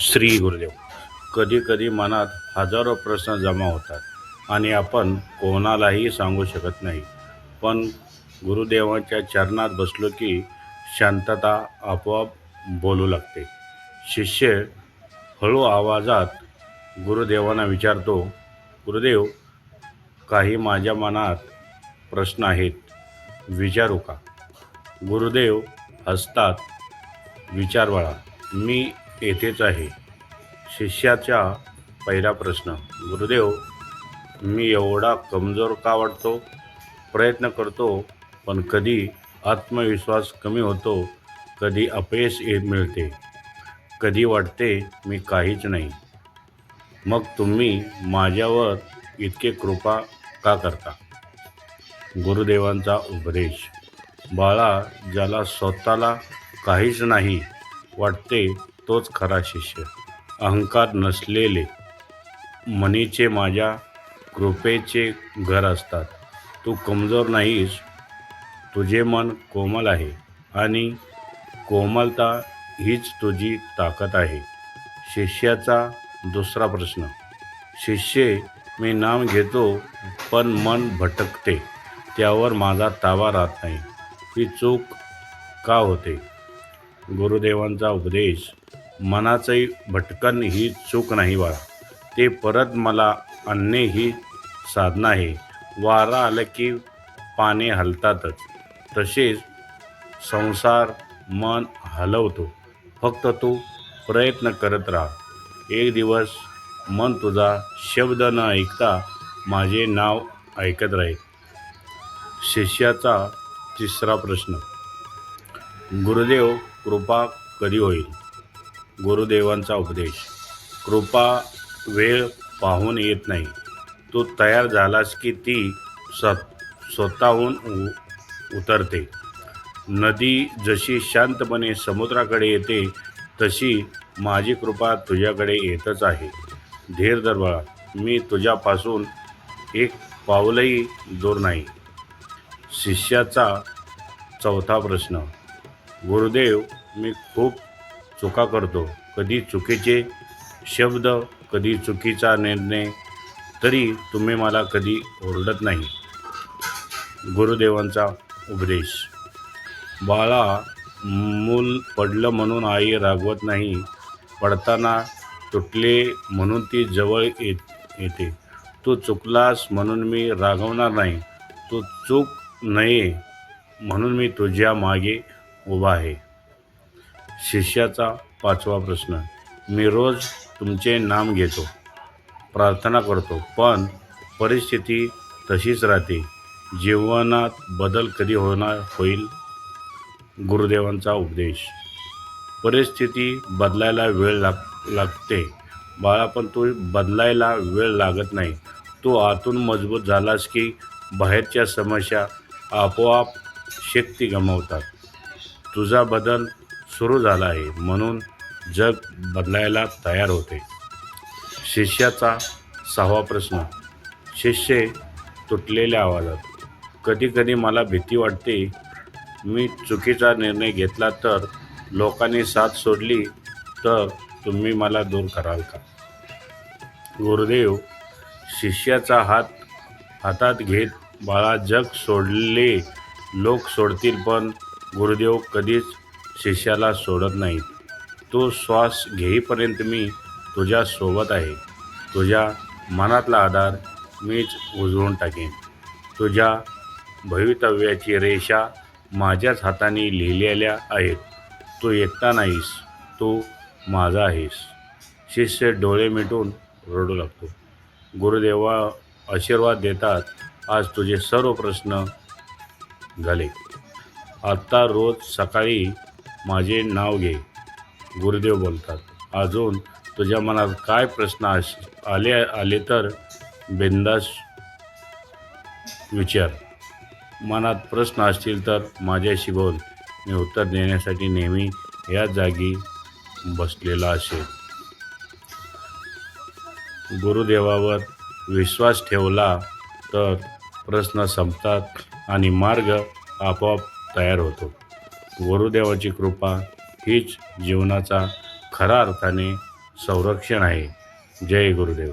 श्री गुरुदेव. कधी कधी मनात हजारो प्रश्न जमा होतात आणि आपण कोणालाही सांगू शकत नाही. पण गुरुदेवांच्या चरणात बसलो की शांतता आपोआप बोलू लागते. शिष्य हळू आवाजात गुरुदेवांना विचारतो गुरुदेव काही माझ्या मनात प्रश्न आहेत. विचारू का? गुरुदेव हसतात विचार बाळा. मी येथेच आहे. शिष्याचा पहिला प्रश्न गुरुदेव मी एवढा कमजोर का वाटतो? प्रयत्न करतो पण कधी आत्मविश्वास कमी होतो कधी अपयश येत मिळते. कधी वाटते मी काहीच नाही. मग तुम्ही माझ्यावर इतके कृपा का करता? गुरुदेवांचा उपदेश बाळा ज्याला स्वतःला काहीच नाही वाटते तोच खरा शिष्य. अहंकार नसलेले मनीचे माझ्या कृपेचे घर असतात. तू कमजोर नाहीस. तुझे मन कोमल आहे आणि कोमलता हीच तुझी ताकद आहे. शिष्याचा दुसरा प्रश्न. शिष्ये मी नाम घेतो पण मन भटकते. त्यावर माझा ताबा राहत नाही. ही चूक का होते? गुरुदेवांचा उपदेश. मनाचंही भटकन ही चूक नाही बाळा. ते परत मला आणणे ही साधना आहे. वारा आलं की पाने हलतातच. तसेच संसार मन हलवतो. फक्त तू प्रयत्न करत राहा. एक दिवस मन तुझा शब्द न ऐकता माझे नाव ऐकत राहील. शिष्याचा तिसरा प्रश्न. गुरुदेव कृपा कधी होईल? गुरुदेवांचा उपदेश. कृपा वेळ पाहून येत नाही. तू तयार झालास की ती स्वत स्वतःहून उ उतरते. नदी जशी शांतपणे समुद्राकडे येते तशी माझी कृपा तुझ्याकडे येतच आहे. धीर दरबाळा मी तुझ्यापासून एक पाऊलही दूर नाही. शिष्याचा चौथा प्रश्न. गुरुदेव मी खूप चुका करतो. कधी चुकीचे शब्द कधी चुकीचा निर्णय तरी तुम्ही मला कधी ओरडत नाही. गुरुदेवांचा उपदेश. बाळा मूल पडलं म्हणून आई रागवत नाही. पडताना तुटले म्हणून ती जवळ येत येते. तू चुकलास म्हणून मी रागवणार नाही. तू चूक नये म्हणून मी तुझ्या मागे उभा आहे. शिष्याचा पाचवा प्रश्न. मी रोज तुमचे नाम घेतो प्रार्थना करतो पण परिस्थिती तशीच राहते. जीवनात बदल कधी होणार होईल? गुरुदेवांचा उपदेश. परिस्थिती बदलायला वेळ लाग लागते. बाळा पण तू बदलायला वेळ लागत नाही. तू आतून मजबूत झालास की बाहेरच्या समस्या आपोआप शक्ती गमावतात. तुझा बदल सुरू झाला आहे म्हणून जग बदलायला तयार होते. शिष्याचा सहावा प्रश्न शिष्य तुटलेल्या आवाजात कधीकधी मला भीती वाटते मी चुकीचा निर्णय घेतला तर लोकांनी साथ सोडली तर तुम्ही मला दूर कराल का? गुरुदेव शिष्याचा हात हातात घेत बाळा जग सोडले लोक सोडतील पण गुरुदेव कधीच शिष्याला सोडत नाही तो श्वास घेईपर्यंत मी तुझ्या सोबत आहे. तुझ्या मनातला आधार मीच उजळून टाकेन. तुझ्या भवितव्याची रेषा माझ्याच हाताने लिहिलेल्या आहेत. तू एकटा नाहीस तू माझा आहेस. शिष्य डोळे मिटून रडू लागतो. गुरुदेवा आशीर्वाद देतात. आज तुझे सर्व प्रश्न झाले. आत्ता रोज सकाळी माझे नाव घे. गुरुदेव बोलतात. अजून तुझ्या मनात काय प्रश्न आश आले आले तर बिंदास विचार. मनात प्रश्न असतील तर माझ्याशी बोल. मी उत्तर देण्यासाठी नेहमी या जागी बसलेला असेल. गुरुदेवावर विश्वास ठेवला तर प्रश्न संपतात आणि मार्ग आपोआप तयार होतो. गुरुदेवाची कृपा हीच जीवनाचा खऱ्या अर्थाने संरक्षण आहे. जय गुरुदेव.